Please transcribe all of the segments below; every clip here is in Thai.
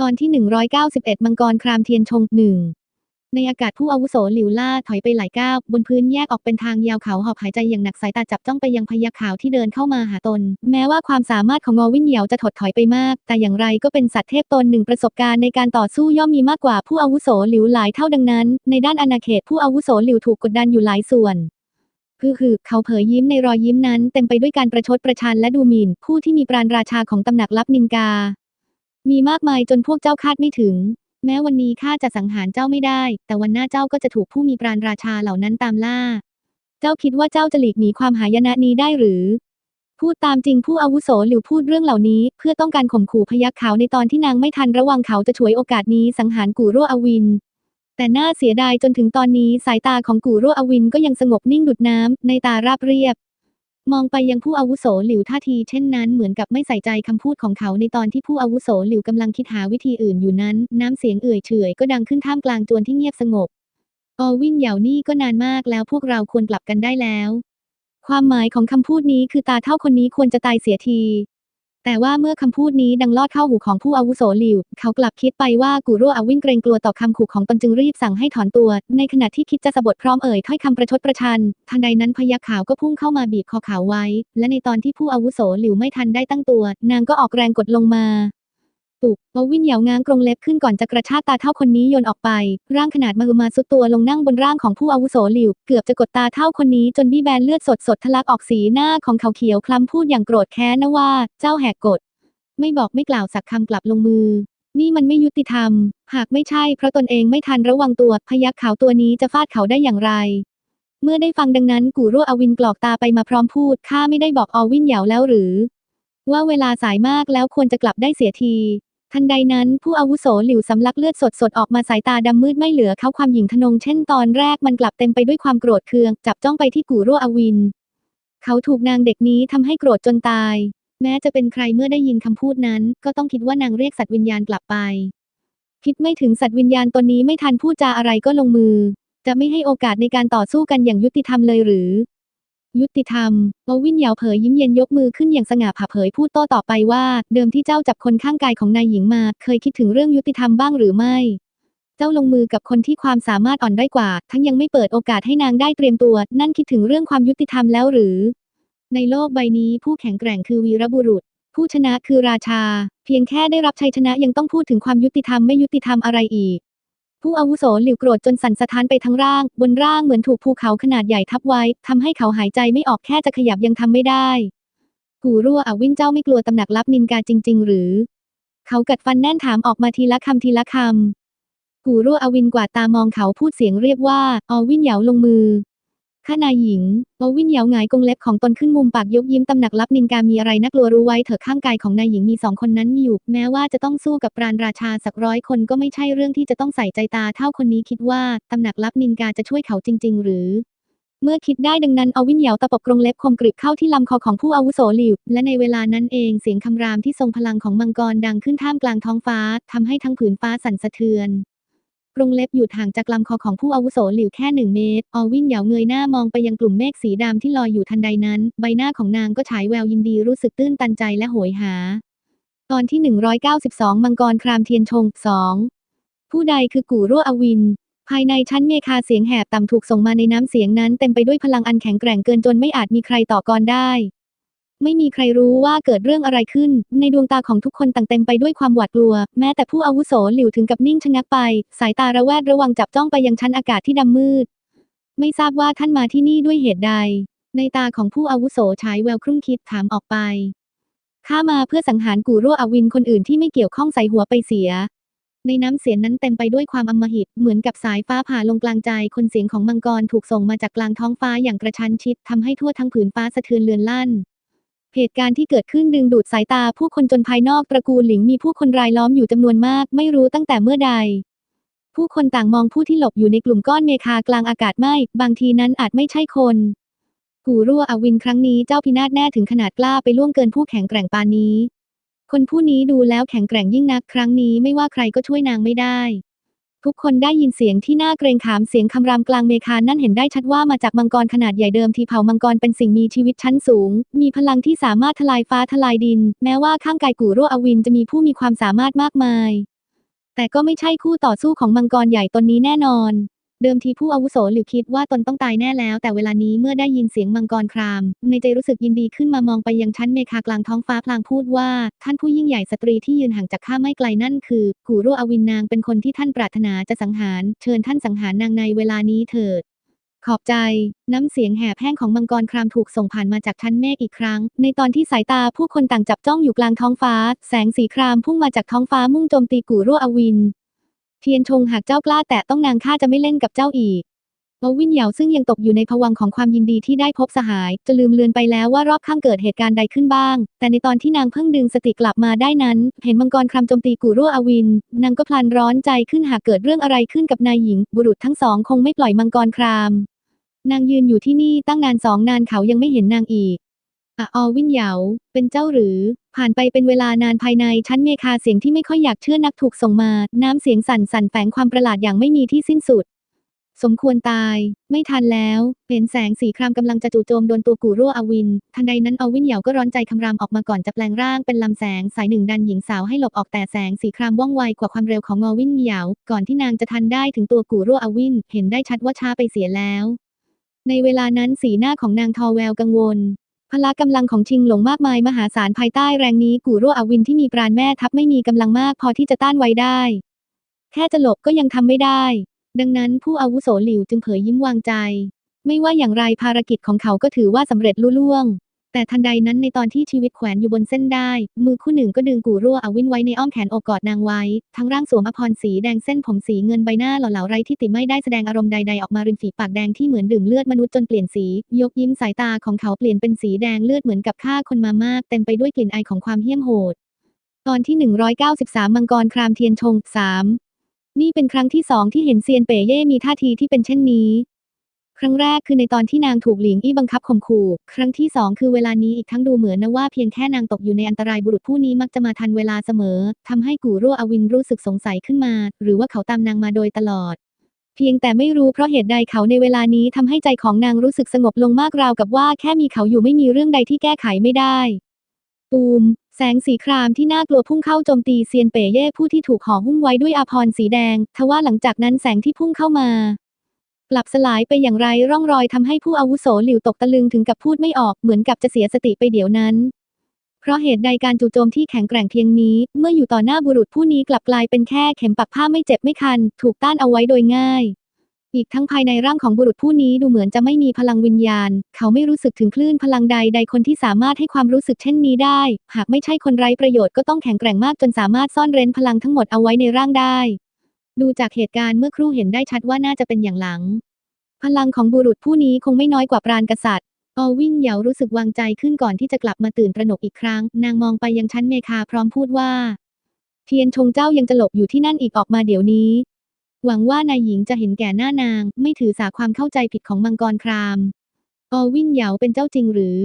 ตอนที่ 191 มังกรครามเทียนชงหนึ่งในอากาศผู้อาวุโสหลิวล่าถอยไปหลายก้าวบนพื้นแยกออกเป็นทางยาวเขาหอบหายใจอย่างหนักสายตาจับจ้องไปยังพยัคฆ์ขาวที่เดินเข้ามาหาตน แม้ว่าความสามารถของงอวินเหยียวจะถดถอยไปมาก แต่อย่างไรก็เป็นสัตว์เทพตนหนึ่งประสบการณ์ในการต่อสู้ย่อมมีมากกว่าผู้อาวุโสหลิวหลายเท่าดังนั้น ในด้านอาณาเขตผู้อาวุโสหลิวถูกกดดันอยู่หลายส่วนคือคือเขาเผยยิ้มในรอยยิ้มนั้นเต็มไปด้วยการประชดประชันและดูหมิ่น ผู้ที่มีปราณราชาของตำหนักลับนินกา มีมากมายจนพวกเจ้าคาดไม่ถึง แม้วันนี้ข้าจะสังหารเจ้าไม่ได้ แต่วันหน้าเจ้าก็จะถูกผู้มีปราณราชาเหล่านั้นตามล่า เจ้าคิดว่าเจ้าจะหลีกหนีความหายนะนี้ได้หรือ พูดตามจริงผู้อาวุโสหรือพูดเรื่องเหล่านี้ เพื่อต้องการข่มขู่พยักขาวในตอนที่นางไม่ทันระวังเขาจะฉวยโอกาสนี้สังหารกูรั่วอวิน แต่น่าเสียดายจนถึงตอนนี้สายตาของกูรั่วอวินก็ยังสงบนิ่งดุดน้ำในตาราบเรียบ มองไปยังผู้อาวุโสหลิวท่าทีเช่นนั้นเหมือนกับไม่ใส่ใจคำพูดของเขาในตอนที่ผู้อาวุโสหลิวกำลังคิดหาวิธีอื่นอยู่นั้น น้ำเสียงเอื่อยเฉยก็ดังขึ้นท่ามกลางจวนที่เงียบสงบ ออวินเหย่านี่ก็นานมากแล้วพวกเราควรกลับกันได้แล้ว ความหมายของคำพูดนี้คือตาเท่าคนนี้ควรจะตายเสียที แต่ว่าเมื่อคำพูดนี้ดังลอดเข้าหูของผู้อาวุโสหลิว เขากลับคิดไปว่ากูรั่วอวินเกรงกลัวต่อคำขู่ของตนจึงรีบสั่งให้ถอนตัว ในขณะที่คิดจะสะบดพร้อมเอ่ยถ้อยคำประชดประชัน ทันใดนั้นพยักขาวก็พุ่งเข้ามาบีบคอขาวไว้ และในตอนที่ผู้อาวุโสหลิวไม่ทันได้ตั้งตัว นางก็ออกแรงกดลงมา ตุกอวินเหยาวง้างกรงเล็บขึ้นก่อนจะกระชากตาเท่าคนนี้โยนออกไป ร่างขนาดมหึมาสุดตัวลงนั่งบนร่างของผู้อาวุโสหลิว เกือบจะกดตาเท่าคนนี้จนบี้แบนเลือดสดสดทะลักออกสีหน้าของเขาเขียวคล้ำพูดอย่างโกรธแค้นนะว่า เจ้าแหกกฎ ไม่บอกไม่กล่าวสักคำกลับลงมือ นี่มันไม่ยุติธรรม หากไม่ใช่เพราะตนเองไม่ทันระวังตัวพยักขาวตัวนี้จะฟาดเขาได้อย่างไรเมื่อได้ฟังดังนั้นกูรั่วอวินกรอกตาไปมาพร้อมพูดข้าไม่ได้บอกอวินเหยาแล้วหรือ ว่าเวลาสายมากแล้วควรจะกลับได้เสียที ทันใดนั้นผู้อาวุโสหลิวสำลักเลือดสดสดๆออกมาสายตาดำมืดไม่เหลือเขาความหญิงทนงเช่นตอนแรกมันกลับเต็มไปด้วยความโกรธเคือง จับจ้องไปที่กูรั่วอวิน เขาถูกนางเด็กนี้ทำให้โกรธจนตาย แม้จะเป็นใครเมื่อได้ยินคำพูดนั้น ก็ต้องคิดว่านางเรียกสัตว์วิญญาณกลับไป คิดไม่ถึงสัตว์วิญญาณตนนี้ไม่ทันพูดจาอะไรก็ลงมือ จะไม่ให้โอกาสในการต่อสู้กันอย่างยุติธรรมเลยหรือ ยุติธรรมโอวินเหยาเผยยิ้มเย็นยกมือขึ้นอย่างสง่าผ่าเผยพูดโต้ต่อไปว่า เดิมที่เจ้าจับคนข้างกายของนายหญิงมา เคยคิดถึงเรื่องยุติธรรมบ้างหรือไม่ เจ้าลงมือกับคนที่ความสามารถอ่อนด้อยกว่า ทั้งยังไม่เปิดโอกาสให้นางได้เตรียมตัว นั่นคิดถึงเรื่องความยุติธรรมแล้วหรือ ในโลกใบนี้ผู้แข็งแกร่งคือวีรบุรุษ ผู้ชนะคือราชา เพียงแค่ได้รับชัยชนะยังต้องพูดถึงความยุติธรรมไม่ยุติธรรมอะไรอีก ผู้อาวุโสหลิวโกรธจนสั่นสะท้านไปทั้งร่าง บนร่างเหมือนถูกภูเขาขนาดใหญ่ทับไว้ทำให้เขาหายใจไม่ออกแค่จะขยับยังทำไม่ได้กูรั่วอวินเจ้าไม่กลัวตำหนักลับนินกาจริง ๆ หรือ เขากัดฟันแน่นถามออกมาทีละคำทีละคำกูรั่วอวินกวาดตามองเขาพูดเสียงเรียบว่า อวินเหยาลงมือ ข้านายหญิงอวินเหยาหงายกรงเล็บของตนขึ้นมุมปากยกยิ้มตำหนักลับนินกามีอะไรน่ากลัวรู้ไว้เถอะข้างกายของนายหญิงมีสองคนนั้นอยู่ แม้ว่าจะต้องสู้กับปราณราชาสักร้อยคนก็ไม่ใช่เรื่องที่จะต้องใส่ใจตาเท่าคนนี้คิดว่าตำหนักลับนินกาจะช่วยเขาจริง ๆ หรือ เมื่อคิดได้ดังนั้นเอาวินเหยาตะปบกรงเล็บคมกริบเข้าที่ลำคอของผู้อาวุโสหลิวและในเวลานั้นเองเสียงคำรามที่ทรงพลังของมังกรดังขึ้นท่ามกลางท้องฟ้าทำให้ทั้งผืนฟ้าสั่นสะเทือน กรงเล็บอยู่ห่างจากลำคอของผู้อาวุโสหลิวแค่หนึ่งเมตร ออวินเหยาเงยหน้ามองไปยังกลุ่มเมฆสีดำที่ลอยอยู่ทันใดนั้น ใบหน้าของนางก็ฉายแววยินดีรู้สึกตื้นตันใจและโหยหา ตอนที่ 192 มังกรครามเทียนชง2ผู้ใดคือกู่รั่วอวิน ภายในชั้นเมคาเสียงแหบต่ำถูกส่งมาในน้ำเสียงนั้นเต็มไปด้วยพลังอันแข็งแกร่งเกินจนไม่อาจมีใครต่อกรได้ ไม่มีใครรู้ว่าเกิดเรื่องอะไรขึ้น ในดวงตาของทุกคนต่างเต็มไปด้วยความหวาดกลัว แม้แต่ผู้อาวุโสหลิวถึงกับนิ่งชะงักไป สายตาระแวดระวังจับจ้องไปยังชั้นอากาศที่ดำมืด ไม่ทราบว่าท่านมาที่นี่ด้วยเหตุใด ในตาของผู้อาวุโสฉายแววครุ่นคิดถามออกไปข้ามาเพื่อสังหารกูรั่วอวินคนอื่นที่ไม่เกี่ยวข้องใส่หัวไปเสีย ในน้ำเสียงนั้นเต็มไปด้วยความอำมหิต เหมือนกับสายฟ้าผ่าลงกลางใจ คนเสียงของมังกรถูกส่งมาจากกลางท้องฟ้าอย่างกระชั้นชิดทำให้ทั่วทั้งผืนฟ้าสะเทือนเลือนลั่น เหตุการณ์ที่เกิดขึ้นดึงดูดสายตาผู้คนจนภายนอกตระกูลหลิงมีผู้คนรายล้อมอยู่จำนวนมาก ไม่รู้ตั้งแต่เมื่อใด ผู้คนต่างมองผู้ที่หลบอยู่ในกลุ่มก้อนเมฆากลางอากาศไม่ บางทีนั้นอาจไม่ใช่คนกูรั่วอวินครั้งนี้เจ้าพินาศแน่ถึงขนาดกล้าไปล่วงเกินผู้แข็งแกร่งปานนี้ คนผู้นี้ดูแล้วแข็งแกร่งยิ่งนัก ครั้งนี้ไม่ว่าใครก็ช่วยนางไม่ได้ ทุกคนได้ยินเสียงที่น่าเกรงขามเสียงคำรามกลางเมคานั่นเห็นได้ชัดว่ามาจากมังกรขนาดใหญ่เดิมทีเผามังกรเป็นสิ่งมีชีวิตชั้นสูง มีพลังที่สามารถทลายฟ้าทลายดิน แม้ว่าข้างกายกูรัวอวินจะมีผู้มีความสามารถมากมาย แต่ก็ไม่ใช่คู่ต่อสู้ของมังกรใหญ่ตนนี้แน่นอน เดิมทีผู้อาวุโสหลิวคิดว่าตนต้องตายแน่แล้ว แต่เวลานี้เมื่อได้ยินเสียงมังกรคราม ในใจรู้สึกยินดีขึ้นมามองไปยังชั้นเมฆากลางท้องฟ้าพลางพูดว่า ท่านผู้ยิ่งใหญ่สตรีที่ยืนห่างจากข้าไม่ไกลนั่นคือกูรุอวินนางเป็นคนที่ท่านปรารถนาจะสังหาร เชิญท่านสังหารนางในเวลานี้เถิดขอบใจ น้ำเสียงแหบแห้งของมังกรครามถูกส่งผ่านมาจากชั้นเมฆอีกครั้ง ในตอนที่สายตาผู้คนต่างจับจ้องอยู่กลางท้องฟ้า แสงสีครามพุ่งมาจากท้องฟ้ามุ่งโจมตีกูรั่วอวิน เทียนชงหากเจ้ากล้าแตะต้องนางข้าจะไม่เล่นกับเจ้าอีกอวินเหยาซึ่งยังตกอยู่ในภวังของความยินดีที่ได้พบสหาย จะลืมเลือนไปแล้วว่ารอบข้างเกิดเหตุการณ์ใดขึ้นบ้าง แต่ในตอนที่นางเพิ่งดึงสติกลับมาได้นั้น เห็นมังกรครามโจมตีกูรั่วอวิน นางก็พลันร้อนใจขึ้นหากเกิดเรื่องอะไรขึ้นกับนายหญิง บุรุษทั้งสองคงไม่ปล่อยมังกรคราม นางยืนอยู่ที่นี่ตั้งนานสองนานเขายังไม่เห็นนางอีก อะออวินเหยา เป็นเจ้าหรือ ผ่านไปเป็นเวลานานภายในชั้นเมคาเสียงที่ไม่ค่อยอยากเชื่อนักถูกส่งมา น้ำเสียงสั่นสั่นแฝงความประหลาดอย่างไม่มีที่สิ้นสุด สมควรตาย ไม่ทันแล้วเห็นแสงสีครามกำลังจะจู่โจมโดนตัวกูรั่วอวิน ทันใดนั้นอวินเหยาก็ร้อนใจคำรามออกมาก่อนจะแปลงร่างเป็นลำแสงสายหนึ่งดันหญิงสาวให้หลบออกแต่แสงสีครามว่องไวกว่าความเร็วของอวินเหยา ก่อนที่นางจะทันได้ถึงตัวกูรั่วอวิน เห็นได้ชัดว่าช้าไปเสียแล้วในเวลานั้นสีหน้าของนางทอแววกังวล พละกำลังของชิงหลงมากมายมหาศาลภายใต้แรงนี้กูรั่วอวินที่มีปราณแม่ทัพไม่มีกำลังมากพอที่จะต้านไว้ได้ แค่จะหลบก็ยังทำไม่ได้ ดังนั้นผู้อาวุโสหลิวจึงเผยยิ้มวางใจ ไม่ว่าอย่างไรภารกิจของเขาก็ถือว่าสำเร็จลุล่วง แต่ทันใดนั้นในตอนที่ชีวิตแขวนอยู่บนเส้นได้ มือคู่หนึ่งก็ดึงกูรั่วอวินไว้ในอ้อมแขนโอบกอดนางไว้ ทั้งร่างสวมอภรณ์สีแดงเส้นผมสีเงินใบหน้าหล่อเหลาไร้ที่ติไม่ได้แสดงอารมณ์ใดๆออกมาริมฝีปากแดงที่เหมือนดื่มเลือดมนุษย์จนเปลี่ยนสี ยกยิ้มสายตาของเขาเปลี่ยนเป็นสีแดงเลือดเหมือนกับฆ่าคนมามาก เต็มไปด้วยกลิ่นไอของความเหี้ยมโหด ตอนที่ 193 มังกรครามเทียนชง 3 นี่เป็นครั้งที่สองที่เห็นเซียนเป่เย่มีท่าทีที่เป็นเช่นนี้ ครั้งแรกคือในตอนที่นางถูกหลิงอี้บังคับข่มขู่ ครั้งที่สองคือเวลานี้อีกทั้งดูเหมือนนะว่าเพียงแค่นางตกอยู่ในอันตรายบุรุษผู้นี้มักจะมาทันเวลาเสมอทำให้กูรั่วอวินรู้สึกสงสัยขึ้นมา หรือว่าเขาตามนางมาโดยตลอด เพียงแต่ไม่รู้เพราะเหตุใดเขาในเวลานี้ทำให้ใจของนางรู้สึกสงบลงมากราวกับว่าแค่มีเขาอยู่ไม่มีเรื่องใดที่แก้ไขไม่ได้ตูมแสงสีครามที่น่ากลัวพุ่งเข้าโจมตีเซียนเป่เย่ผู้ที่ถูกห่อหุ้มไว้ด้วยอาภรสีแดง ทว่าหลังจากนั้นแสงที่พุ่งเข้ามา กลับสลายไปอย่างไรร่องรอยทำให้ผู้อาวุโสหลิวตกตะลึงถึงกับพูดไม่ออกเหมือนกับจะเสียสติไปเดี๋ยวนั้น เพราะเหตุใดการจู่โจมที่แข็งแกร่งเพียงนี้ เมื่ออยู่ต่อหน้าบุรุษผู้นี้กลับกลายเป็นแค่เข็มปักผ้าไม่เจ็บไม่คัน ถูกต้านเอาไว้โดยง่าย อีกทั้งภายในร่างของบุรุษผู้นี้ดูเหมือนจะไม่มีพลังวิญญาณ เขาไม่รู้สึกถึงคลื่นพลังใดใดคนที่สามารถให้ความรู้สึกเช่นนี้ได้ หากไม่ใช่คนไร้ประโยชน์ก็ต้องแข็งแกร่งมากจนสามารถซ่อนเร้นพลังทั้งหมดเอาไว้ในร่างได้ ดูจากเหตุการณ์เมื่อครู่เห็นได้ชัดว่าน่าจะเป็นอย่างหลัง พลังของบุรุษผู้นี้คงไม่น้อยกว่าปราณกษัตริย์ ออวิ่งเหยารู้สึกวางใจขึ้นก่อนที่จะกลับมาตื่นตระหนกอีกครั้ง นางมองไปยังชั้นเมคาพร้อมพูดว่า เทียนชงเจ้ายังจะหลบอยู่ที่นั่นอีกออกมาเดี๋ยวนี้ หวังว่านายหญิงจะเห็นแก่หน้านาง ไม่ถือสาความเข้าใจผิดของมังกรคราม ออวิ่งเหยาเป็นเจ้าจริงหรือ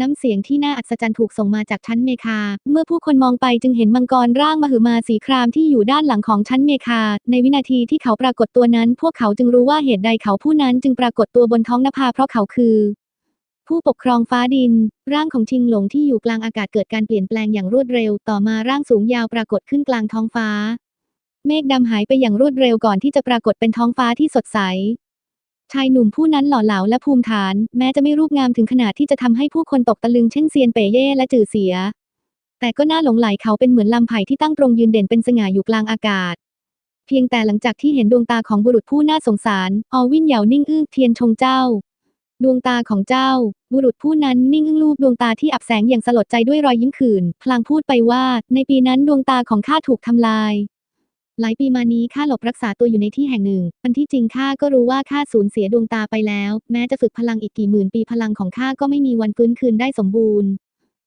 น้ำเสียงที่น่าอัศจรรย์ถูกส่งมาจากชั้นเมคา เมื่อผู้คนมองไปจึงเห็นมังกรร่างมหึมาสีครามที่อยู่ด้านหลังของชั้นเมคา ในวินาทีที่เขาปรากฏตัวนั้น พวกเขาจึงรู้ว่าเหตุใดเขาผู้นั้นจึงปรากฏตัวบนท้องนภาเพราะเขาคือ ผู้ปกครองฟ้าดิน ร่างของชิงหลงที่อยู่กลางอากาศเกิดการเปลี่ยนแปลงอย่างรวดเร็ว ต่อมาร่างสูงยาวปรากฏขึ้นกลางท้องฟ้า เมฆดำหายไปอย่างรวดเร็วก่อนที่จะปรากฏเป็นท้องฟ้าที่สดใส ชายหนุ่มผู้นั้นหล่อเหลาและภูมิฐาน แม้จะไม่รูปงามถึงขนาดที่จะทำให้ผู้คนตกตะลึงเช่นเซียนเปเย่และจือเสีย แต่ก็น่าหลงไหลเขาเป็นเหมือนลำไผ่ที่ตั้งตรงยืนเด่นเป็นสง่าอยู่กลางอากาศ เพียงแต่หลังจากที่เห็นดวงตาของบุรุษผู้น่าสงสารออวินเหยานิ่งอึ้งเทียนชงเจ้า ดวงตาของเจ้า บุรุษผู้นั้นนิ่งอึ้งลูบดวงตาที่อับแสงอย่างสลดใจด้วยรอยยิ้มขื่นพลางพูดไปว่า ในปีนั้นดวงตาของข้าถูกทำลาย หลายปีมานี้ข้าหลบรักษาตัวอยู่ในที่แห่งหนึ่ง อันที่จริงข้าก็รู้ว่าข้าสูญเสียดวงตาไปแล้ว แม้จะฝึกพลังอีกกี่หมื่นปีพลังของข้าก็ไม่มีวันฟื้นคืนได้สมบูรณ์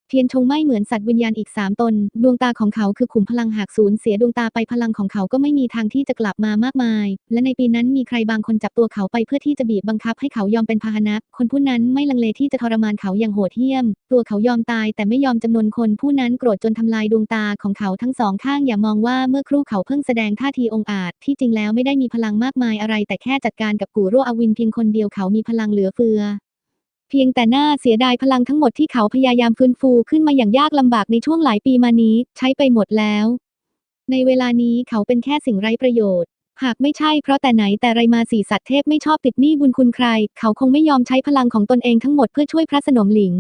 เทียนชงไม่เหมือนสัตว์วิญญาณอีกสามตน ดวงตาของเขาคือขุมพลังหากสูญเสียดวงตาไปพลังของเขาก็ไม่มีทางที่จะกลับมามากมาย และในปีนั้นมีใครบางคนจับตัวเขาไปเพื่อที่จะบีบบังคับให้เขายอมเป็นพาหนะ คนผู้นั้นไม่ลังเลที่จะทรมานเขาอย่างโหดเหี้ยม ตัวเขายอมตายแต่ไม่ยอมจำนวนคนผู้นั้นโกรธจนทำลายดวงตาของเขาทั้งสองข้างอย่ามองว่าเมื่อครู่เขาเพิ่งแสดงท่าทีองอาจ ที่จริงแล้วไม่ได้มีพลังมากมายอะไร แต่แค่จัดการกับกูรัวอวินเพียงคนเดียวเขามีพลังเหลือเฟือ พียงแต่หน่าเสียดายพลังทั้งหมดที่เขาพยายามฟื้นฟูขึ้นมาอย่างยากลำบากในช่วงหลายปีมานี้ ใช้ไปหมดแล้ว ในเวลานี้เขาเป็นแค่สิ่งไร้ประโยชน์ หากไม่ใช่เพราะแต่ไหนแต่ไรมาสีสัตว์เทพไม่ชอบติดหนี้บุญคุณใคร เขาคงไม่ยอมใช้พลังของตนเองทั้งหมดเพื่อช่วยพระสนมหลิง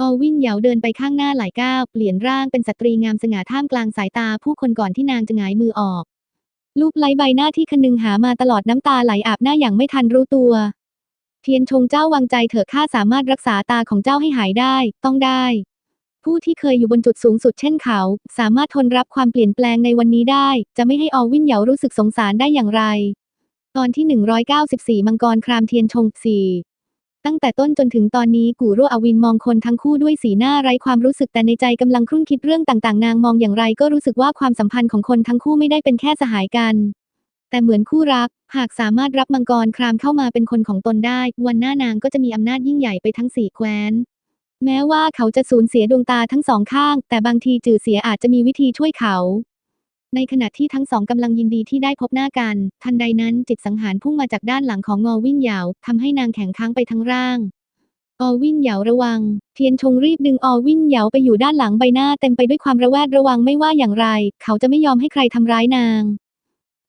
ออวิ่งเหยาเดินไปข้างหน้าหลายก้าว เปลี่ยนร่างเป็นสตรีงามสง่าท่ามกลางสายตาผู้คนก่อนที่นางจะหงายมือออกรูปไล้ใบหน้าที่คนึงหามาตลอดน้ำตาไหลอาบหน้าอย่างไม่ทันรู้ตัว เทียนชงเจ้าวางใจเถอะข้าสามารถรักษาตาของเจ้าให้หายได้ ต้องได้ ผู้ที่เคยอยู่บนจุดสูงสุดเช่นเขา สามารถทนรับความเปลี่ยนแปลงในวันนี้ได้ จะไม่ให้ออวินเหยารู้สึกสงสารได้อย่างไร ตอนที่ 194 มังกรครามเทียนชงสี่ตั้งแต่ต้นจนถึงตอนนี้กูรั่วอวินมองคนทั้งคู่ด้วยสีหน้าไร้ความรู้สึกแต่ในใจกำลังครุ่นคิดเรื่องต่างๆ นางมองอย่างไรก็รู้สึกว่าความสัมพันธ์ของคนทั้งคู่ไม่ได้เป็นแค่สหายกัน แต่เหมือนคู่รัก หากสามารถรับมังกรครามเข้ามาเป็นคนของตนได้ วันหน้านางก็จะมีอำนาจยิ่งใหญ่ไปทั้งสี่แคว้น แม้ว่าเขาจะสูญเสียดวงตาทั้งสองข้าง แต่บางทีจือเสียอาจจะมีวิธีช่วยเขา ในขณะที่ทั้งสองกำลังยินดีที่ได้พบหน้ากัน ทันใดนั้นจิตสังหารพุ่งมาจากด้านหลังของงอวิ่งเหยาทำให้นางแข็งค้างไปทั้งร่างออวิ่งเหยาระวัง เทียนชงรีบดึงออวิ่งเหยาไปอยู่ด้านหลังใบหน้าเต็มไปด้วยความระแวดระวังไม่ว่าอย่างไร เขาจะไม่ยอมให้ใครทำร้ายนาง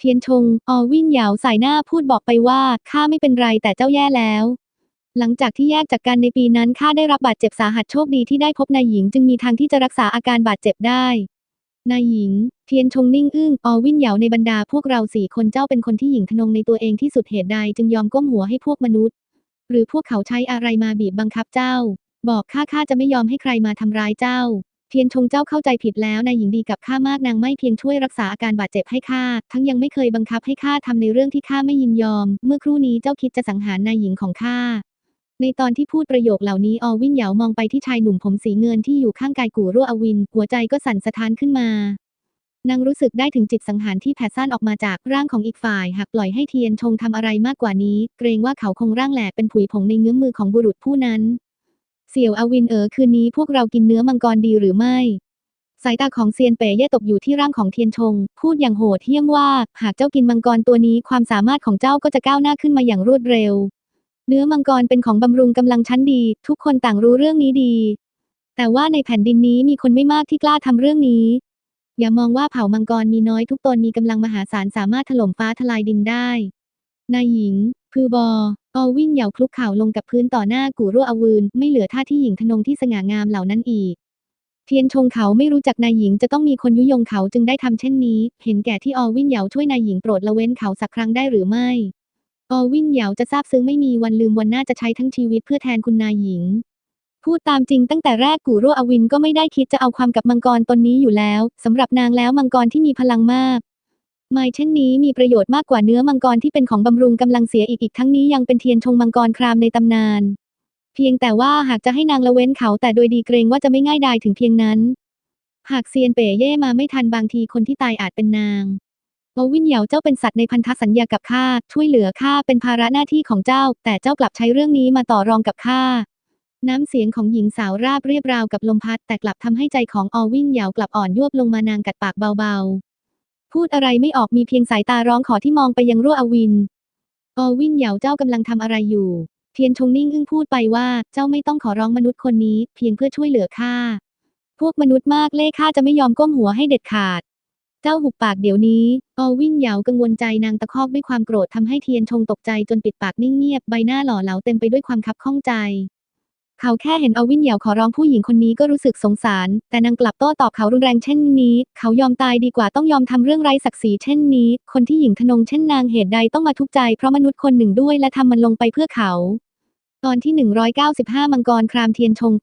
เทียนชง ออวิ่งเหยาสายหน้าพูดบอกไปว่าข้าไม่เป็นไรแต่เจ้าแย่แล้ว หลังจากที่แยกจากกันในปีนั้นข้าได้รับบาดเจ็บสาหัสโชคดีที่ได้พบนายหญิงจึงมีทางที่จะรักษาอาการบาดเจ็บได้ นายหญิง เทียนชงนิ่งอึ้ง ออวินเหยาในบรรดาพวกเราสี่คนเจ้าเป็นคนที่หญิงทนงในตัวเองที่สุดเหตุใดจึงยอมก้มหัวให้พวกมนุษย์ หรือพวกเขาใช้อะไรมาบีบบังคับเจ้า บอกข้าข้าจะไม่ยอมให้ใครมาทำร้ายเจ้า เทียนชงเจ้าเข้าใจผิดแล้วนายหญิงดีกับข้ามากนางไม่เพียงช่วยรักษาอาการบาดเจ็บให้ข้าทั้งยังไม่เคยบังคับให้ข้าทำในเรื่องที่ข้าไม่ยินยอม เมื่อครู่นี้เจ้าคิดจะสังหารนายหญิงของข้าในตอนที่พูดประโยคเหล่านี้ออวินเหยามองไปที่ชายหนุ่มผมสีเงินที่อยู่ข้างกายกู่รั่วอวิน หัวใจก็สั่นสะท้านขึ้นมานางรู้สึกได้ถึงจิตสังหารที่แผ่ซ่านออกมาจากร่างของอีกฝ่าย หากปล่อยให้เทียนชงทำอะไรมากกว่านี้ เกรงว่าเขาคงร่างแหลกเป็นผุยผงในเงื้อมือของบุรุษผู้นั้น เสี่ยวอวินเอ๋อคืนนี้พวกเรากินเนื้อมังกรดีหรือไม่ สายตาของเซียนเป๋เย่ตกอยู่ที่ร่างของเทียนชง พูดอย่างโหดเหี้ยมว่า หากเจ้ากินมังกรตัวนี้ความสามารถของเจ้าก็จะก้าวหน้าขึ้นมาอย่างรวดเร็ว เนื้อมังกรเป็นของบำรุงกำลังชั้นดี ทุกคนต่างรู้เรื่องนี้ดี แต่ว่าในแผ่นดินนี้มีคนไม่มากที่กล้าทำเรื่องนี้ อย่ามองว่าเผ่ามังกรมีน้อยทุกตนมีกำลังมหาศาลสามารถถล่มฟ้าทลายดินได้นายหญิง พือบอ ออวิ่งเหยาคลุกเข่าลงกับพื้นต่อหน้ากูรั่วอวืน ไม่เหลือท่าที่หญิงทนงที่สง่างามเหล่านั้นอีก เทียนชงเขาไม่รู้จักนายหญิงจะต้องมีคนยุยงเขาจึงได้ทำเช่นนี้ เห็นแก่ที่ออวิ่งเหยาช่วยนายหญิงโปรดละเว้นเขาสักครั้งได้หรือไม่ ออวิ่งเหยาจะซาบซึ้งไม่มีวันลืมวันหน้าจะใช้ทั้งชีวิตเพื่อแทนคุณนายหญิงพูดตามจริงตั้งแต่แรกกูรั่วอวินก็ไม่ได้คิดจะเอาความกับมังกรตนนี้อยู่แล้วสำหรับนางแล้วมังกรที่มีพลังมาก ไม่เช่นนี้มีประโยชน์มากกว่าเนื้อมังกรที่เป็นของบำรุงกำลังเสียอีกอีกทั้งนี้ยังเป็นเทียนชงมังกรครามในตำนาน เพียงแต่ว่าหากจะให้นางละเว้นเขาแต่โดยดีเกรงว่าจะไม่ง่ายดายถึงเพียงนั้น หากเซียนเป๋เย่มาไม่ทันบางทีคนที่ตายอาจเป็นนางโอวินเหยาเจ้าเป็นสัตว์ในพันธสัญญากับข้าช่วยเหลือข้าเป็นภาระหน้าที่ของเจ้า แต่เจ้ากลับใช้เรื่องนี้มาต่อรองกับข้าน้ำเสียงของหญิงสาวราบเรียบราวกับลมพัดแต่กลับทำให้ใจของออวิ่งเหยากลับอ่อนยวบลงมานางกัดปากเบา พูดอะไรไม่ออกมีเพียงสายตาร้องขอที่มองไปยังรั่วอวิน อวินเหยาเจ้ากำลังทำอะไรอยู่ เทียนชงนิ่งอึ้งพูดไปว่า เจ้าไม่ต้องขอร้องมนุษย์คนนี้ เพียงเพื่อช่วยเหลือข้า พวกมนุษย์มากเล่ข้าจะไม่ยอมก้มหัวให้เด็ดขาด เจ้าหุบปากเดี๋ยวนี้ อวิ่งเหยากังวลใจนางตะคอกด้วยความโกรธทำให้เทียนชงตกใจจนปิดปากนิ่งเงียบใบหน้าหล่อเหลาเต็มไปด้วยความคับข้องใจ เขาแค่เห็นเอาวินเหยาขอร้องผู้หญิงคนนี้ก็รู้สึกสงสาร แต่นางกลับโต้ตอบเขารุนแรงเช่นนี้ เขายอมตายดีกว่าต้องยอมทำเรื่องไร้ศักดิ์ศรีเช่นนี้ คนที่หญิงทนงเช่นนางเหตุใดต้องมาทุกข์ใจเพราะมนุษย์คนหนึ่งด้วยและทำมันลงไปเพื่อเขา ตอนที่ 195 มังกรครามเทียนชง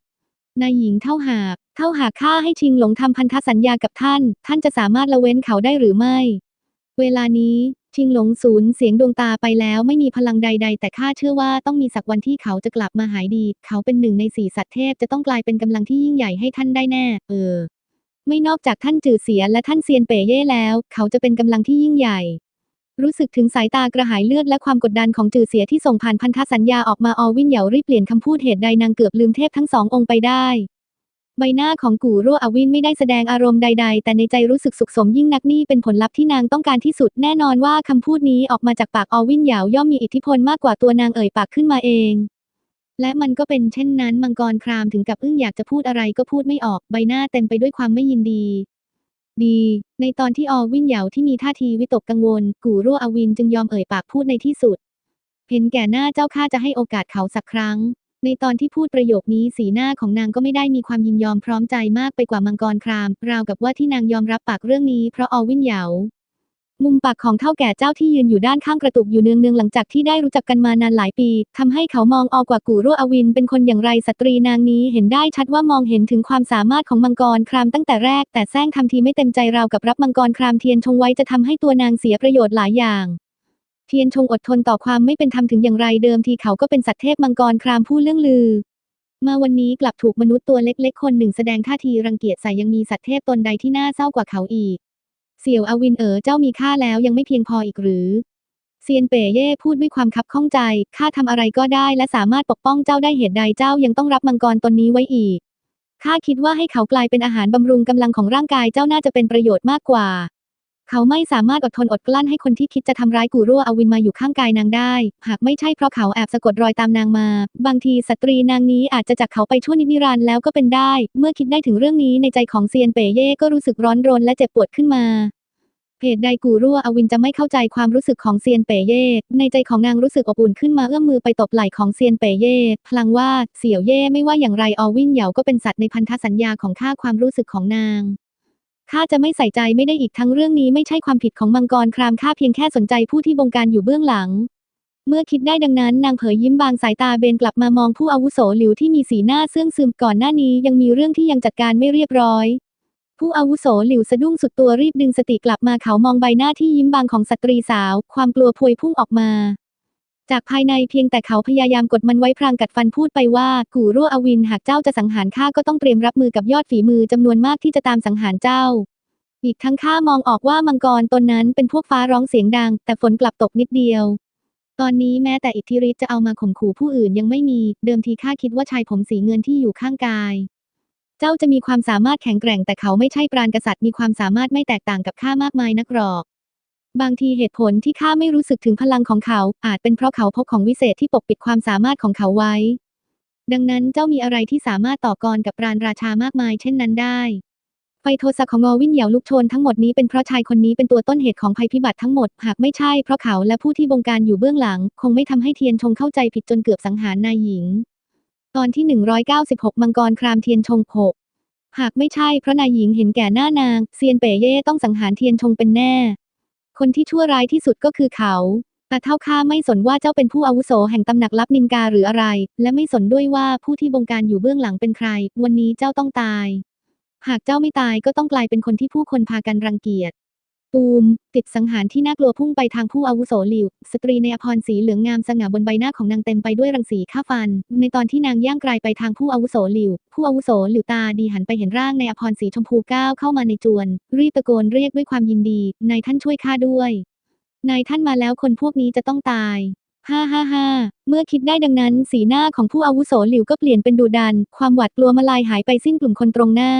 5นายหญิงเท่าหาก เท่าหากข้าให้ชิงหลงทำพันธสัญญากับท่าน ท่านจะสามารถละเว้นเขาได้หรือไม่ เวลานี้ ชิงหลงสูญเสียงดวงตาไปแล้วไม่มีพลังใด ๆ แต่ข้าเชื่อว่าต้องมีสักวันที่เขาจะกลับมาหายดี เขาเป็นหนึ่งในสี่สัตว์เทพจะต้องกลายเป็นกำลังที่ยิ่งใหญ่ให้ท่านได้แน่ เออ ไม่นอกจากท่านจือเสียและท่านเซียนเป๋เย่แล้ว เขาจะเป็นกำลังที่ยิ่งใหญ่ รู้สึกถึงสายตากระหายเลือดและความกดดันของจือเสียที่ส่งผ่านพันธสัญญาออกมาออวินเหยารีบเปลี่ยนคำพูดเหตุใดนางเกือบลืมเทพทั้งสององค์ไปได้ ใบหน้าของกู่รั่วอวินไม่ได้แสดงอารมณ์ใด ๆ แต่ในใจรู้สึกสุขสมยิ่งนักนี่เป็นผลลัพธ์ที่นางต้องการที่สุดแน่นอนว่าคำพูดนี้ออกมาจากปากอวินเหยาย่อมมีอิทธิพลมากกว่าตัวนางเอ่ยปากขึ้นมาเอง และมันก็เป็นเช่นนั้นมังกรครามถึงกับอึ้งอยากจะพูดอะไรก็พูดไม่ออกใบหน้าเต็มไปด้วยความไม่ยินดี ดี ในตอนที่อวินเหยาวที่มีท่าทีวิตกกังวล กูรั่วอวินจึงยอมเอ่ยปากพูดในที่สุด เห็นแก่หน้าเจ้าข้าจะให้โอกาสเขาสักครั้ง ในตอนที่พูดประโยคนี้สีหน้าของนางก็ไม่ได้มีความยินยอมพร้อมใจมากไปกว่ามังกรคราม ราวกับว่าที่นางยอมรับปากเรื่องนี้เพราะอวินเหยามุมปากของเท่าแก่เจ้าที่ยืนอยู่ด้านข้างกระตุกอยู่เนืองๆหลังจากที่ได้รู้จักกันมานานหลายปีทำให้เขามองออกว่ากูรั่วอวิน เป็นคนอย่างไรสตรีนางนี้เห็นได้ชัดว่ามองเห็นถึงความสามารถของมังกรครามตั้งแต่แรก แต่แซงทำทีไม่เต็มใจราวกับรับมังกรครามเทียนชงไว้จะทำให้ตัวนางเสียประโยชน์หลายอย่าง เทียนชงอดทนต่อความไม่เป็นธรรมถึงอย่างไรเดิมทีเขาก็เป็นสัตว์เทพมังกรครามผู้เรื่องลือ มาวันนี้กลับถูกมนุษย์ตัวเล็กๆ คนหนึ่งแสดงท่าทีรังเกียจใส่ยังมีสัตว์เทพตนใดที่น่าเศร้ากว่าเขาอีก เสี่ยวอวินเอ๋อเจ้ามีค่าแล้วยังไม่เพียงพออีกหรือเซียนเป่เย่พูดด้วยความคับข้องใจ ข้าทำอะไรก็ได้และสามารถปกป้องเจ้าได้เหตุใดเจ้ายังต้องรับมังกรตนนี้ไว้อีก ข้าคิดว่าให้เขากลายเป็นอาหารบำรุงกำลังของร่างกายเจ้าน่าจะเป็นประโยชน์มากกว่า เขาไม่สามารถอดทนอดกลั้นให้คนที่คิดจะทำร้ายกูรั่วอวินมาอยู่ข้างกายนางได้ หากไม่ใช่เพราะเขาแอบสะกดรอยตามนางมา บางทีสตรีนางนี้อาจจะจากเขาไปชั่วนิดนิรันดร์แล้วก็เป็นได้ เมื่อคิดได้ถึงเรื่องนี้ในใจของเซียนเป่เย่ก็รู้สึกร้อนรนและเจ็บปวดขึ้นมาเหตุใดกูรั่วอวินจะไม่เข้าใจความรู้สึกของเซียนเป่เย่ ในใจของนางรู้สึกอบอุ่นขึ้นมาเอื้อมมือไปตบไหล่ของเซียนเป่เย่ พลางว่าเสี่ยวเย่ไม่ว่าอย่างไรอวินเหยาก็เป็นสัตว์ในพันธสัญญาของข้าความรู้สึกของนาง ข้าจะไม่ใส่ใจไม่ได้อีกทั้งเรื่องนี้ไม่ใช่ความผิดของมังกรครามข้าเพียงแค่สนใจผู้ที่บงการอยู่เบื้องหลัง เมื่อคิดได้ดังนั้น นางเผยยิ้มบางสายตาเบนกลับมามองผู้อาวุโสหลิวที่มีสีหน้าเสื่องซึมก่อนหน้านี้ยังมีเรื่องที่ยังจัดการไม่เรียบร้อย ผู้อาวุโสหลิวสะดุ้งสุดตัวรีบดึงสติกลับมาเขามองใบหน้าที่ยิ้มบางของสตรีสาว ความกลัวพวยพุ่งออกมา จากภายในเพียงแต่เขาพยายามกดมันไว้พรางกัดฟันพูดไปว่ากูรั่วอวินหากเจ้าจะสังหารข้าก็ต้องเตรียมรับมือกับยอดฝีมือจำนวนมากที่จะตามสังหารเจ้า อีกทั้งข้ามองออกว่ามังกรตนนั้นเป็นพวกฟ้าร้องเสียงดัง แต่ฝนกลับตกนิดเดียว ตอนนี้แม้แต่อิทธิฤทธิ์จะเอามาข่มขู่ผู้อื่นยังไม่มี เดิมทีข้าคิดว่าชายผมสีเงินที่อยู่ข้างกาย เจ้าจะมีความสามารถแข็งแกร่งแต่เขาไม่ใช่ปราณกษัตริย์มีความสามารถไม่แตกต่างกับข้ามากมายนักหรอก บางทีเหตุผลที่ข้าไม่รู้สึกถึงพลังของเขา อาจเป็นเพราะเขาพกของวิเศษที่ปกปิดความสามารถของเขาไว้ ดังนั้นเจ้ามีอะไรที่สามารถต่อกรกับปราณราชามากมายเช่นนั้นได้ไฟโทสะของงอวินเหยาลุกโชนทั้งหมดนี้เป็นเพราะชายคนนี้เป็นตัวต้นเหตุของภัยพิบัติทั้งหมด หากไม่ใช่เพราะเขาและผู้ที่บงการอยู่เบื้องหลัง คงไม่ทำให้เทียนชงเข้าใจผิดจนเกือบสังหารนายหญิง ตอนที่ 196 มังกรครามเทียนชงหกหากไม่ใช่เพราะนายหญิงเห็นแก่หน้านางเซียนเป่เย่ต้องสังหารเทียนชงเป็นแน่ คนที่ชั่วร้ายที่สุดก็คือเขา แต่เท่าข้าไม่สนว่าเจ้าเป็นผู้อาวุโสแห่งตำหนักลับนินกาหรืออะไร และไม่สนด้วยว่าผู้ที่บงการอยู่เบื้องหลังเป็นใคร วันนี้เจ้าต้องตาย หากเจ้าไม่ตายก็ต้องกลายเป็นคนที่ผู้คนพากันรังเกียจ ตูม ติดสังหารที่น่ากลัวพุ่งไปทางผู้อาวุโสหลิว สตรีในอภรณ์สีเหลืองงามสง่าบนใบหน้าของนางเต็มไปด้วยรังสีฆ่าฟัน ในตอนที่นางย่างไกลไปทางผู้อาวุโสหลิว ผู้อาวุโสหลิวตาดีหันไปเห็นร่างในอภรณ์สีชมพูก้าวเข้ามาในจวน รีบตะโกนเรียกด้วยความยินดี นายท่านช่วยข้าด้วย นายท่านมาแล้วคนพวกนี้จะต้องตายฮ่าฮ่าฮ่าเมื่อคิดได้ดังนั้น สีหน้าของผู้อาวุโสหลิวก็เปลี่ยนเป็นดุดัน ความหวาดกลัวมาลายหายไปสิ้นกลุ่มคนตรงหน้า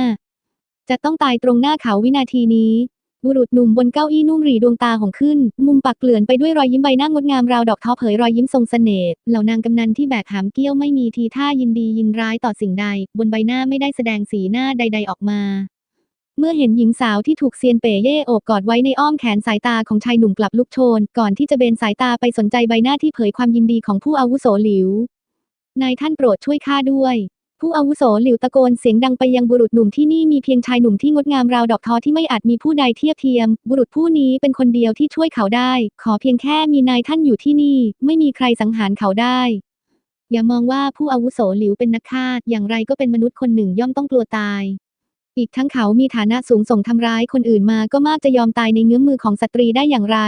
จะต้องตายตรงหน้าเขาวินาทีนี้ บุรุษหนุ่มบนเก้าอี้นุ่งหรีดวงตาของขึ้น มุมปากเกลื่อนไปด้วยรอยยิ้มใบหน้างดงามราวดอกทอเผยรอยยิ้มทรงเสน่ห์เหล่านางกำนันที่แบกหามเกี้ยวไม่มีทีท่ายินดียินร้ายต่อสิ่งใด บนใบหน้าไม่ได้แสดงสีหน้าใด ๆออกมา เมื่อเห็นหญิงสาวที่ถูกเซียนเป่เย่โอบกอดไว้ในอ้อมแขนสายตาของชายหนุ่มกลับลุกโชน ก่อนที่จะเบนสายตาไปสนใจใบหน้าที่เผยความยินดีของผู้อาวุโสหลิวนายท่านโปรดช่วยข้าด้วย ผู้อาวุโสหลิวตะโกนเสียงดังไปยังบุรุษหนุ่มที่นี่มีเพียงชายหนุ่มที่งดงามราวดอกทอที่ไม่อาจมีผู้ใดเทียบเทียม บุรุษผู้นี้เป็นคนเดียวที่ช่วยเขาได้ ขอเพียงแค่มีนายท่านอยู่ที่นี่ ไม่มีใครสังหารเขาได้ อย่ามองว่าผู้อาวุโสหลิวเป็นนักฆ่าอย่างไรก็เป็นมนุษย์คนหนึ่งย่อมต้องกลัวตาย อีกทั้งเขามีฐานะสูงส่งทำร้ายคนอื่นมาก็มากจะยอมตายในเงื้อมมือของสตรีได้อย่างไร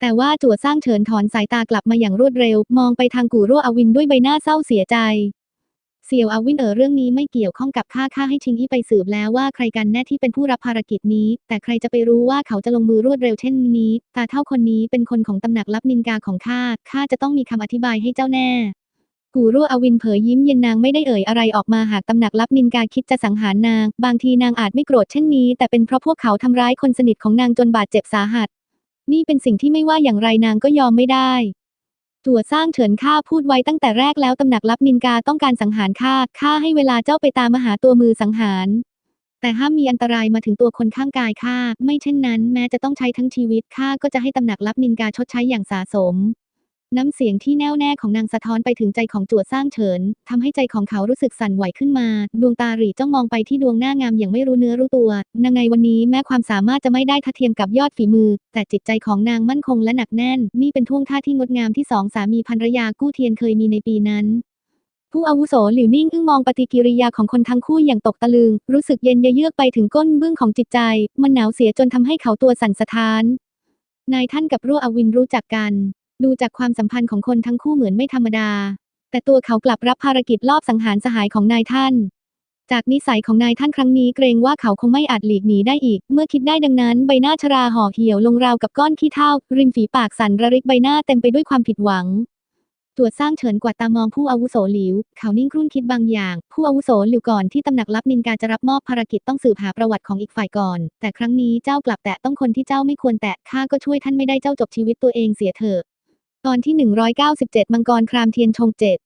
แต่ว่าจั่วสร้างเฉินถอนสายตากลับมาอย่างรวดเร็ว มองไปทางกูรั่วอวินด้วยใบหน้าเศร้าเสียใจ เซียวอาวินเออเรื่องนี้ไม่เกี่ยวข้องกับข้าข้าให้ชิงอี้ไปสืบแล้วว่าใครกันแน่ที่เป็นผู้รับภารกิจนี้ แต่ใครจะไปรู้ว่าเขาจะลงมือรวดเร็วเช่นนี้ ตาเท่าคนนี้เป็นคนของตำหนักลับนินกาของข้าข้าจะต้องมีคำอธิบายให้เจ้าแน่กูรั่วอวินเผยยิ้มเย็นนางไม่ได้เอ่ยอะไรออกมาหากตำหนักลับนินกาคิดจะสังหารนาง บางทีนางอาจไม่โกรธเช่นนี้ แต่เป็นเพราะพวกเขาทำร้ายคนสนิทของนางจนบาดเจ็บสาหัส นี่เป็นสิ่งที่ไม่ว่าอย่างไรนางก็ยอมไม่ได้ ตัวสร้างเฉินข้าพูดไว้ตั้งแต่แรกแล้วตำหนักลับนินกาต้องการสังหารข้าข้าให้เวลาเจ้าไปตามมหาตัวมือสังหาร แต่ห้ามมีอันตรายมาถึงตัวคนข้างกายข้าไม่เช่นนั้น แม้จะต้องใช้ทั้งชีวิตข้าก็จะให้ตำหนักลับนินกาชดใช้อย่างสาสม น้ำเสียงที่แน่วแน่ของนางสะท้อนไปถึงใจของจั่วสร้างเฉินทำให้ใจของเขารู้สึกสั่นไหวขึ้นมา ดวงตาหรี่จ้องมองไปที่ดวงหน้างามอย่างไม่รู้เนื้อรู้ตัวนางในวันนี้แม้ความสามารถจะไม่ได้ทัดเทียมกับยอดฝีมือ แต่จิตใจของนางมั่นคงและหนักแน่น นี่เป็นท่วงท่าที่งดงามที่สองสามีภรรยากู้เทียนเคยมีในปีนั้นผู้อาวุโสหลิวนิ่งอึ้งมองปฏิกิริยาของคนทั้งคู่อย่างตกตะลึง รู้สึกเย็นยะเยือกไปถึงก้นเบื้องของจิตใจ มันหนาวเสียจนทำให้เขาตัวสั่นสะท้าน นายท่านกับรั่วอวินรู้จักกัน ดูจากความสัมพันธ์ของคนทั้งคู่เหมือนไม่ธรรมดา แต่ตัวเขากลับรับภารกิจลอบสังหารสหายของนายท่าน จากนิสัยของนายท่านครั้งนี้เกรงว่าเขาคงไม่อาจหลีกหนีได้อีก เมื่อคิดได้ดังนั้นใบหน้าชราห่อเหี่ยวลงราวกับก้อนขี้เถ้า ริมฝีปากสั่นระริกใบหน้าเต็มไปด้วยความผิดหวังตัวสร้างเฉินกวาดตามองผู้อาวุโสหลิว เขานิ่งครุ่นคิดบางอย่าง ผู้อาวุโสหลิวก่อนที่ตำหนักลับนินกาจะรับมอบภารกิจต้องสืบหาประวัติของอีกฝ่ายก่อน แต่ครั้งนี้เจ้ากลับแตะต้องคนที่เจ้าไม่ควรแตะข้าก็ช่วยท่านไม่ได้เจ้าจบชีวิตตัวเองเสียเถอะ ตอนที่ 197 มังกรครามเทียนชงเจ็ด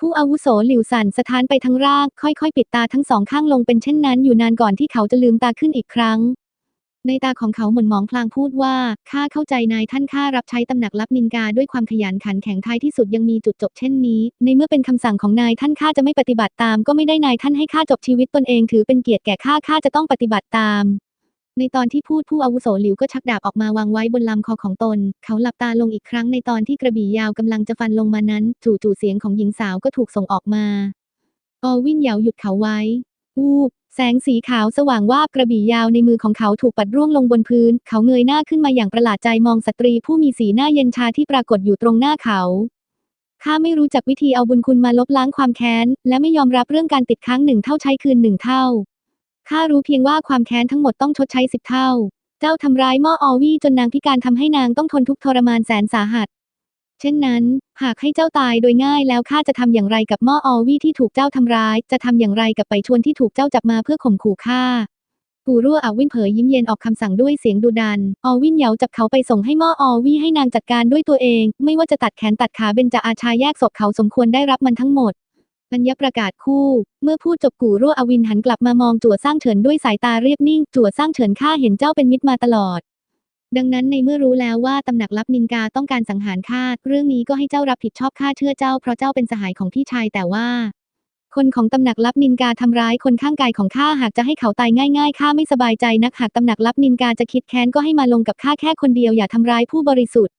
ผู้อาวุโสหลิวสันสะท้านไปทั้งร่าง ค่อยๆ ปิดตาทั้งสองข้างลงเป็นเช่นนั้นอยู่นานก่อนที่เขาจะลืมตาขึ้นอีกครั้ง ในตาของเขาเหมือนหมองพลางพูดว่าข้าเข้าใจนายท่านข้ารับใช้ตำหนักลับนินกาด้วยความขยันขันแข็งท้ายที่สุดยังมีจุดจบเช่นนี้ ในเมื่อเป็นคำสั่งของนายท่านข้าจะไม่ปฏิบัติตาม ก็ไม่ได้นายท่านให้ข้าจบชีวิตตนเองถือเป็นเกียรติแก่ข้าข้าจะต้องปฏิบัติตาม ในตอนที่พูดผู้อาวุโสหลิวก็ชักดาบออกมาวางไว้บนลำคอของตน เขาหลับตาลงอีกครั้งในตอนที่กระบี่ยาวกำลังจะฟันลงมานั้น จู่ๆเสียงของหญิงสาวก็ถูกส่งออกมา ออวินเหยาหยุดเขาไว้ อูบแสงสีขาวสว่างวาบกระบี่ยาวในมือของเขาถูกปัดร่วงลงบนพื้น เขาเงยหน้าขึ้นมาอย่างประหลาดใจมองสตรีผู้มีสีหน้าเย็นชาที่ปรากฏอยู่ตรงหน้าเขาข้าไม่รู้จักวิธีเอาบุญคุณมาลบล้างความแค้น และไม่ยอมรับเรื่องการติดค้างหนึ่งเท่าใช้คืนหนึ่งเท่า ข้ารู้เพียงว่าความแค้นทั้งหมดต้องชดใช้สิบเท่า เจ้าทำร้ายหม่ออวี่จนนางพิการทำให้นางต้องทนทุกข์ทรมานแสนสาหัส เช่นนั้น หากให้เจ้าตายโดยง่ายแล้วข้าจะทำอย่างไรกับหม่ออวี่ที่ถูกเจ้าทำร้าย จะทำอย่างไรกับไปชวนที่ถูกเจ้าจับมาเพื่อข่มขู่ข้ากูรั่วอาวินเผยยิ้มเย็นออกคำสั่งด้วยเสียงดุดันออวินเหยาจับเขาไปส่งให้หม่ออวี่ให้นางจัดการด้วยตัวเอง ไม่ว่าจะตัดแขนตัดขาเบญจะอาชาแยกศพเขาสมควรได้รับมันทั้งหมด ปัญญประกาศคู่ เมื่อพูดจบกู่รั่วอวินหันกลับมามองจั่วสร้างเฉินด้วยสายตาเรียบนิ่ง จั่วสร้างเฉินข้าเห็นเจ้าเป็นมิตรมาตลอด ดังนั้นในเมื่อรู้แล้วว่าตำหนักลับนินกาต้องการสังหารข้าเรื่องนี้ก็ให้เจ้ารับผิดชอบข้าเชื่อเจ้าเพราะเจ้าเป็นสหายของพี่ชายแต่ว่า คนของตำหนักลับนินกาทำร้ายคนข้างกายของข้าหากจะให้เขาตายง่ายๆข้าไม่สบายใจนักหากตำหนักลับนินกาจะคิดแค้นก็ให้มาลงกับข้าแค่คนเดียวอย่าทำร้ายผู้บริสุทธิ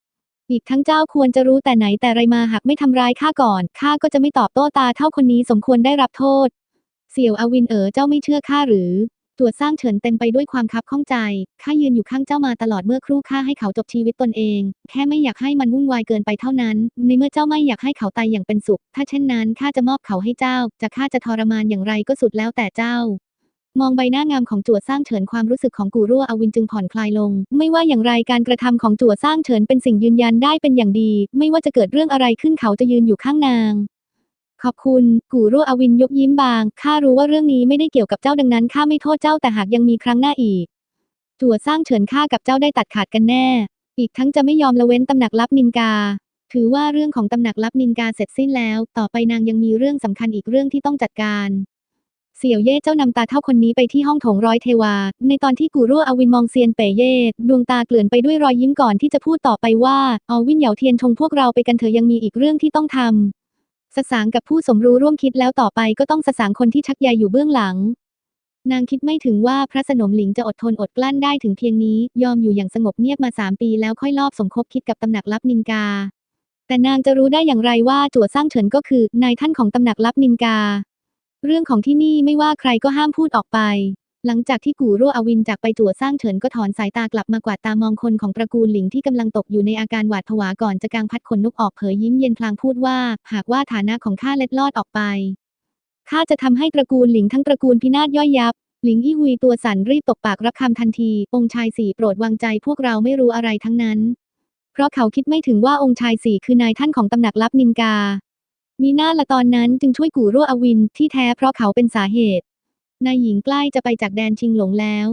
อีกทั้งเจ้าควรจะรู้แต่ไหนแต่ไรมาหากไม่ทำร้ายข้าก่อนข้าก็จะไม่ตอบโต้ตาเท่าคนนี้สมควรได้รับโทษ เสี่ยวอวินเอ๋อเจ้าไม่เชื่อข้าหรือ ตัวสร้างเฉินเต็มไปด้วยความคับข้องใจข้ายืนอยู่ข้างเจ้ามาตลอดเมื่อครู่ข้าให้เขาจบชีวิตตนเอง แค่ไม่อยากให้มันวุ่นวายเกินไปเท่านั้น ในเมื่อเจ้าไม่อยากให้เขาตายอย่างเป็นสุข ถ้าเช่นนั้นข้าจะมอบเขาให้เจ้า จะข้าจะทรมานอย่างไรก็สุดแล้วแต่เจ้า มองใบหน้างามของจั่วสร้างเฉินความรู้สึกของกูรั่วอวินจึงผ่อนคลายลง ไม่ว่าอย่างไรการกระทำของจั่วสร้างเฉินเป็นสิ่งยืนยันได้เป็นอย่างดี ไม่ว่าจะเกิดเรื่องอะไรขึ้นเขาจะยืนอยู่ข้างนาง ขอบคุณ กูรั่วอวินยกยิ้มบางข้ารู้ว่าเรื่องนี้ไม่ได้เกี่ยวกับเจ้าดังนั้นข้าไม่โทษเจ้าแต่หากยังมีครั้งหน้าอีกจั่วสร้างเฉินข้ากับเจ้าได้ตัดขาดกันแน่ อีกทั้งจะไม่ยอมละเว้นตำหนักลับนินกา ถือว่าเรื่องของตำหนักลับนินกาเสร็จสิ้นแล้ว ต่อไปนางยังมีเรื่องสำคัญอีกเรื่องที่ต้องจัดการ เสี่ยวเย่เจ้านำตาเท่าคนนี้ไปที่ห้องโถงร้อยเทวา ในตอนที่กูรั่วอวินมองเซียนเป่ยเย่ดวงตาเกลื่อนไปด้วยรอยยิ้มก่อนที่จะพูดต่อไปว่าเอาวินเหยาเทียนชงพวกเราไปกันเถอะยังมีอีกเรื่องที่ต้องทำสสางกับผู้สมรู้ร่วมคิดแล้วต่อไปก็ต้องสสางคนที่ชักใยอยู่เบื้องหลัง นางคิดไม่ถึงว่าพระสนมหลิงจะอดทนอดกลั้นได้ถึงเพียงนี้ ยอมอยู่อย่างสงบเงียบมาสามปีแล้วค่อยลอบสมคบคิดกับตำหนักลับนินกา แต่นางจะรู้ได้อย่างไรว่าจั่วสร้างเฉินก็คือนายท่านของตำหนักลับนินกา เรื่องของที่นี่ไม่ว่าใครก็ห้ามพูดออกไป หลังจากที่กูรั่วอวินจากไปจั่วสร้างเฉินก็ถอนสายตากลับมากวาดตามองคนของตระกูลหลิงที่กำลังตกอยู่ในอาการหวาดผวาก่อนจะกางพัดขนนกออกเผยยิ้มเย็นพลางพูดว่า หากว่าฐานะของข้าเล็ดลอดออกไปข้าจะทำให้ตระกูลหลิงทั้งตระกูลพินาศย่อยยับ หลิงอี้ฮุยตัวสั่นรีบตกปากรับคำทันที องค์ชายสี่โปรดวางใจพวกเราไม่รู้อะไรทั้งนั้น เพราะเขาคิดไม่ถึงว่าองค์ชายสี่คือนายท่านของตำหนักลับนินกา มีหน้าละตอนนั้นจึงช่วยกูรั่วอวินที่แท้เพราะเขาเป็นสาเหตุ นายหญิงใกล้จะไปจากแดนชิงหลงแล้ว